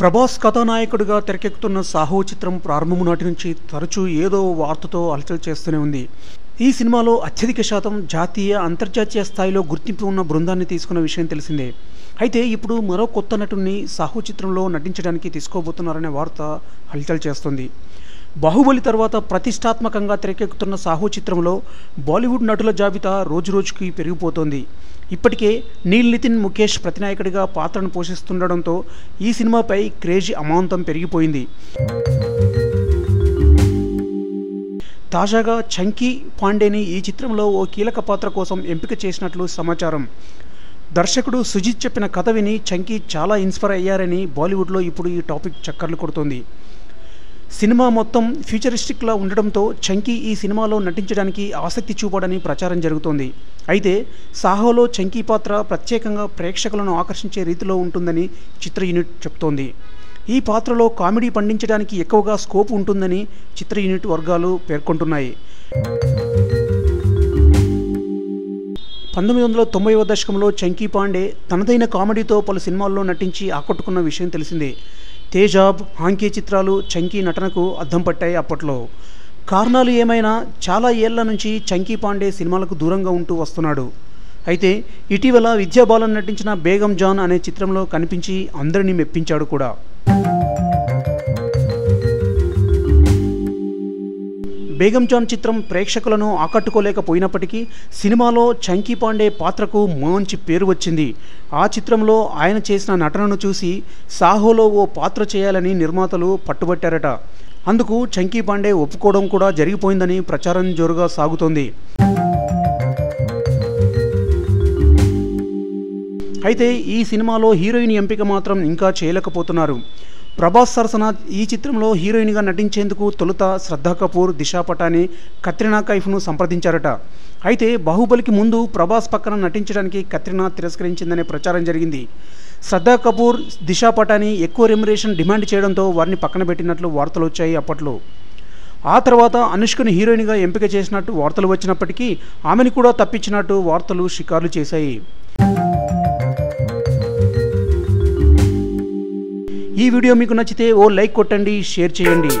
ప్రభాస్ కథానాయకుడిగా తెరకెక్కుతున్న సాహో చిత్రం ప్రారంభం నాటి నుంచి తరచూ ఏదో వార్తతో హల్చల్ చేస్తూనే ఉంది. ఈ సినిమాలో అత్యధిక శాతం జాతీయ అంతర్జాతీయ స్థాయిలో గుర్తింపు ఉన్న బృందాన్ని తీసుకున్న విషయం తెలిసిందే. అయితే ఇప్పుడు మరో కొత్త నటుడిని సాహో చిత్రంలో నటించడానికి తీసుకోబోతున్నారనే వార్త హల్చల్ చేస్తుంది. బాహుబలి తర్వాత ప్రతిష్టాత్మకంగా తెరకెక్కుతున్న సాహో చిత్రంలో బాలీవుడ్ నటుల జాబితా రోజురోజుకి పెరిగిపోతోంది. ఇప్పటికే నీల్ నితిన్ ముఖేష్ ప్రతినాయకుడిగా పాత్రను పోషిస్తుండడంతో ఈ సినిమాపై క్రేజ్ అమాంతం పెరిగిపోయింది. తాజాగా చంకీ పాండేని ఈ చిత్రంలో ఓ కీలక పాత్ర కోసం ఎంపిక చేసినట్లు సమాచారం. దర్శకుడు సుజిత్ చెప్పిన కథ విని చంకీ చాలా ఇన్స్పైర్ అయ్యారని బాలీవుడ్లో ఇప్పుడు ఈ టాపిక్ చక్కర్లు కొడుతోంది. సినిమా మొత్తం ఫ్యూచరిస్టిక్లా ఉండడంతో చంకీ ఈ సినిమాలో నటించడానికి ఆసక్తి చూపాడని ప్రచారం జరుగుతోంది. అయితే సాహోలో చంకీ పాత్ర ప్రత్యేకంగా ప్రేక్షకులను ఆకర్షించే రీతిలో ఉంటుందని చిత్ర యూనిట్ చెప్తోంది. ఈ పాత్రలో కామెడీ పండించడానికి ఎక్కువగా స్కోప్ ఉంటుందని చిత్ర యూనిట్ వర్గాలు పేర్కొంటున్నాయి. పంతొమ్మిది వందల తొంభైవ దశకంలో చంకీ పాండే తనదైన కామెడీతో పలు సినిమాల్లో నటించి ఆకట్టుకున్న విషయం తెలిసిందే. తేజాబ్ హాంకీ చిత్రాలు చంకీ నటనకు అద్దం పట్టాయి అప్పట్లో. కారణాలు ఏమైనా చాలా ఏళ్ళ నుంచి చంకీ పాండే సినిమాలకు దూరంగా ఉంటూ వస్తున్నాడు. అయితే ఇటీవల విద్యాబాలన్ నటించిన బేగం జాన్ అనే చిత్రంలో కనిపించి అందరినీ మెప్పించాడు కూడా. బేగం జాన్ చిత్రం ప్రేక్షకులను ఆకట్టుకోలేకపోయినప్పటికీ సినిమాలో చంకీ పాండే పాత్రకు మంచి పేరు వచ్చింది. ఆ చిత్రంలో ఆయన చేసిన నటనను చూసి సాహోలో ఓ పాత్ర చేయాలని నిర్మాతలు పట్టుబట్టారట. అందుకు చంకీ పాండే ఒప్పుకోవడం కూడా జరిగిపోయిందని ప్రచారం జోరుగా సాగుతోంది. అయితే ఈ సినిమాలో హీరోయిన్ ఎంపిక మాత్రం ఇంకా చేయలేకపోతున్నారు. ప్రభాస్ సరసన ఈ చిత్రంలో హీరోయిన్గా నటించేందుకు తొలుత శ్రద్ధా కపూర్ దిశా పటాని కత్రినా కైఫ్ను సంప్రదించారట. అయితే బాహుబలికి ముందు ప్రభాస్ పక్కన నటించడానికి కత్రినా తిరస్కరించిందనే ప్రచారం జరిగింది. శ్రద్ధా కపూర్ దిశా పటాని ఎక్కువ రెమ్యురేషన్ డిమాండ్ చేయడంతో వారిని పక్కన పెట్టినట్లు వార్తలు వచ్చాయి అప్పట్లో. ఆ తర్వాత అనుష్కను హీరోయిన్గా ఎంపిక చేసినట్టు వార్తలు వచ్చినప్పటికీ ఆమెను కూడా తప్పించినట్టు వార్తలు షికారులు చేశాయి. ఈ వీడియో మీకు నచ్చితే ఓ లైక్ కొట్టండి షేర్ చేయండి.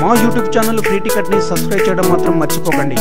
మా యూట్యూబ్ ఛానల్ ఫ్రీ టికెట్ని సబ్స్క్రైబ్ చేయడం మాత్రం మర్చిపోకండి.